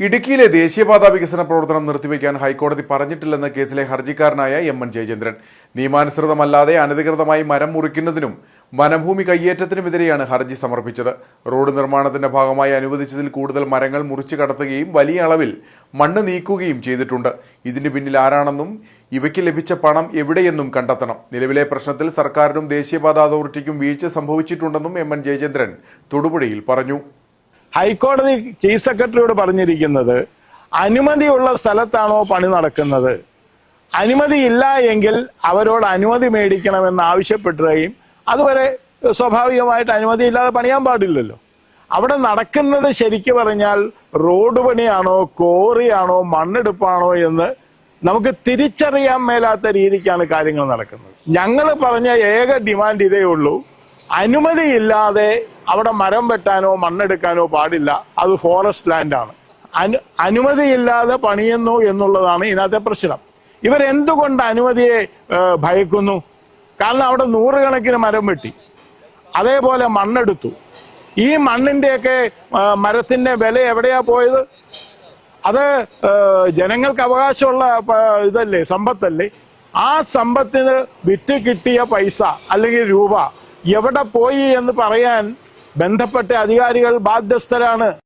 ഇടുക്കിയിലെ ദേശീയപാതാ വികസന പ്രവർത്തനം നിർത്തിവെക്കാൻ ഹൈക്കോടതി പറഞ്ഞിട്ടില്ലെന്ന കേസിലെ ഹർജിക്കാരനായ എം എൻ ജയചന്ദ്രൻ. നിയമാനുസൃതമല്ലാതെ അനധികൃതമായി മരം മുറിക്കുന്നതിനും വനഭൂമി കയ്യേറ്റത്തിനുമെതിരെയാണ് ഹർജി സമർപ്പിച്ചത്. റോഡ് നിർമ്മാണത്തിന്റെ ഭാഗമായി അനുവദിച്ചതിൽ കൂടുതൽ മരങ്ങൾ മുറിച്ചു കടത്തുകയും വലിയ അളവിൽ മണ്ണ് നീക്കുകയും ചെയ്തിട്ടുണ്ട്. ഇതിന് പിന്നിൽ ആരാണെന്നും ഇവയ്ക്ക് ലഭിച്ച പണം എവിടെയെന്നും കണ്ടെത്തണം. നിലവിലെ പ്രശ്നത്തിൽ സർക്കാരിനും ദേശീയപാതാ അതോറിറ്റിക്കും വീഴ്ച സംഭവിച്ചിട്ടുണ്ടെന്നും എം എൻ ജയചന്ദ്രൻ തൊടുപുഴയിൽ പറഞ്ഞു. ഹൈക്കോടതി ചീഫ് സെക്രട്ടറിയോട് പറഞ്ഞിരിക്കുന്നത് അനുമതിയുള്ള സ്ഥലത്താണോ പണി നടക്കുന്നത്? അനുമതിയില്ല എങ്കിൽ അവരോട് അനുമതി മേടിക്കണമെന്ന് ആവശ്യപ്പെടുകയും അതുവരെ സ്വാഭാവികമായിട്ട് അനുമതിയില്ലാതെ പണിയാൻ പാടില്ലല്ലോ. അവിടെ നടക്കുന്നത് ശരിക്കു പറഞ്ഞാൽ റോഡ് പണിയാണോ കോറിയാണോ മണ്ണെടുപ്പാണോ എന്ന് നമുക്ക് തിരിച്ചറിയാൻ മേലാത്ത രീതിക്കാണ് കാര്യങ്ങൾ നടക്കുന്നത്. ഞങ്ങൾ പറഞ്ഞ ഏക ഡിമാൻഡ് ഇതേ ഉള്ളൂ. അനുമതിയില്ലാതെ അവിടെ മരം വെട്ടാനോ മണ്ണെടുക്കാനോ പാടില്ല. അത് ഫോറസ്റ്റ് ലാൻഡാണ് അനു അനുമതിയില്ലാതെ പണിയുന്നു എന്നുള്ളതാണ് ഇതിനകത്തെ പ്രശ്നം. ഇവരെന്തുകൊണ്ട് അനുമതിയെ ഭയക്കുന്നു? കാരണം അവിടെ നൂറുകണക്കിന് മരം വെട്ടി. അതേപോലെ മണ്ണെടുത്തു. ഈ മണ്ണിന്റെയൊക്കെ മരത്തിന്റെ വില എവിടെയാ പോയത്? അത് ജനങ്ങൾക്ക് അവകാശമുള്ള ഇതല്ലേ സമ്പത്തല്ലേ? ആ സമ്പത്തിന് വിറ്റ് കിട്ടിയ പൈസ അല്ലെങ്കിൽ രൂപ എവിടെ പോയി എന്ന് പറയാൻ ബന്ധപ്പെട്ട അധികാരികൾ ബാധ്യസ്ഥരാണ്.